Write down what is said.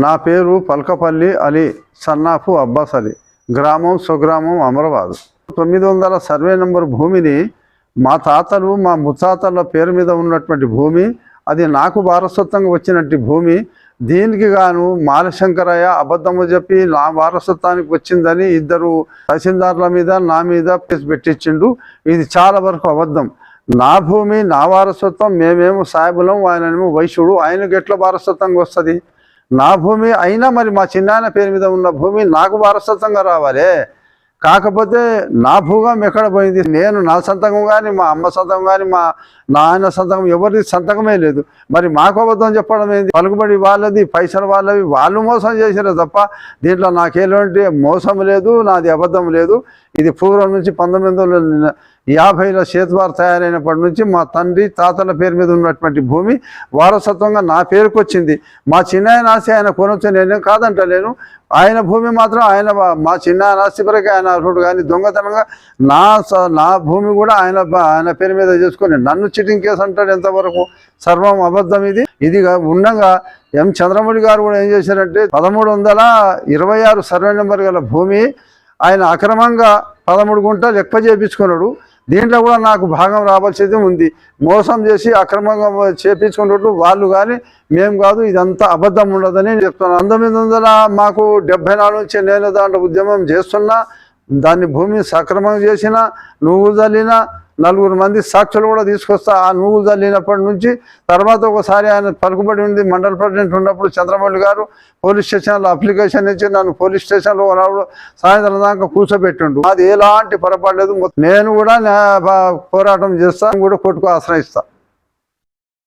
నా పేరు పల్కపల్లి అలీ సన్నాఫు అబ్బాస్ అలీ. గ్రామం స్వగ్రామం అమరాబాద్ తొమ్మిది వందల సర్వే నెంబర్ భూమిని మా తాతలు మా ముత్తాతల పేరు మీద ఉన్నటువంటి భూమి అది నాకు వారసత్వంగా వచ్చినట్టు భూమి దీనికి గాను మాలశంకరయ్య అబద్ధము చెప్పి నా వారసత్వానికి వచ్చిందని ఇద్దరు తహసీల్దార్ల మీద నా మీద కేసు పెట్టించిండు. ఇది చాలా వరకు అబద్ధం. నా భూమి నా వారసత్వం మేమేమో సాయబులం ఆయనేమో వైశ్యుడు ఆయనకు ఎట్లా వారసత్వంగా వస్తుంది? నా భూమి అయినా మరి మా చిన్నాయన పేరు మీద ఉన్న భూమి నాకు వారసత్వంగా రావాలి. కాకపోతే నా భూగం ఎక్కడ పోయింది? నేను నా సంతకం కానీ మా అమ్మ సంతకం కానీ మా నాయన సంతకం ఎవరిది సంతకమే లేదు. మరి మాకు అబద్ధం చెప్పడం ఏంది? పలుకుబడి వాళ్ళది పైసలు వాళ్ళవి వాళ్ళు మోసం చేసారు తప్ప దీంట్లో నాకు ఎలాంటి మోసం లేదు నాది అబద్ధం లేదు. ఇది పూర్వం నుంచి పంతొమ్మిది వందల యాభైలో చేతివారు తయారైనప్పటి నుంచి మా తండ్రి తాతల పేరు మీద ఉన్నటువంటి భూమి వారసత్వంగా నా పేరుకు వచ్చింది. మా చిన్నాయన ఆశ ఆయన కొనొచ్చు నేను కాదంటలేను. ఆయన భూమి మాత్రం ఆయన మా చిన్నాయన ఆస్తి వరకు ఆయన అర్హుడు. కానీ దొంగతనంగా నా స- నా భూమి కూడా ఆయన ఆయన పేరు మీద చేసుకొని నన్ను చిటింగ్ కేసు అంటాడు ఎంతవరకు? సర్వం అబద్ధం ఇది. ఇది ఉండగా ఎం చంద్రమౌళి గారు కూడా ఏం చేశారంటే పదమూడు వందల ఇరవై ఆరు సర్వే నెంబర్ గల భూమి ఆయన అక్రమంగా పదమూడు గుంటలు ఎక్కువ చేపించుకున్నాడు. దీంట్లో కూడా నాకు భాగం రావాల్సింది ఉంది. మోసం చేసి అక్రమంగా చేపించుకున్నట్టు వాళ్ళు కానీ మేము కాదు ఇదంతా అబద్ధం ఉండదని చెప్తున్నాను. పంతొమ్మిది వందల మాకు డెబ్బై నాలుగు నుంచి నేను దాంట్లో ఉద్యమం చేస్తున్నా దాన్ని భూమి సక్రమంగా చేసిన నువ్వు చల్లిన నలుగురు మంది సాక్షులు కూడా తీసుకొస్తా ఆ నువ్వు చల్లినప్పటి నుంచి తర్వాత ఒకసారి ఆయన పలుకుబడి ఉంది మండల ప్రెసిడెంట్ ఉన్నప్పుడు చంద్రమౌళి గారు పోలీస్ స్టేషన్లో అప్లికేషన్ ఇచ్చి నన్ను పోలీస్ స్టేషన్లో రావడం సాయంత్రం దాకా కూర్చోబెట్టిండు. అది ఎలాంటి పొరపాటు లేదు. నేను కూడా పోరాటం చేస్తాను కూడా కోర్టుకు ఆశ్రయిస్తా.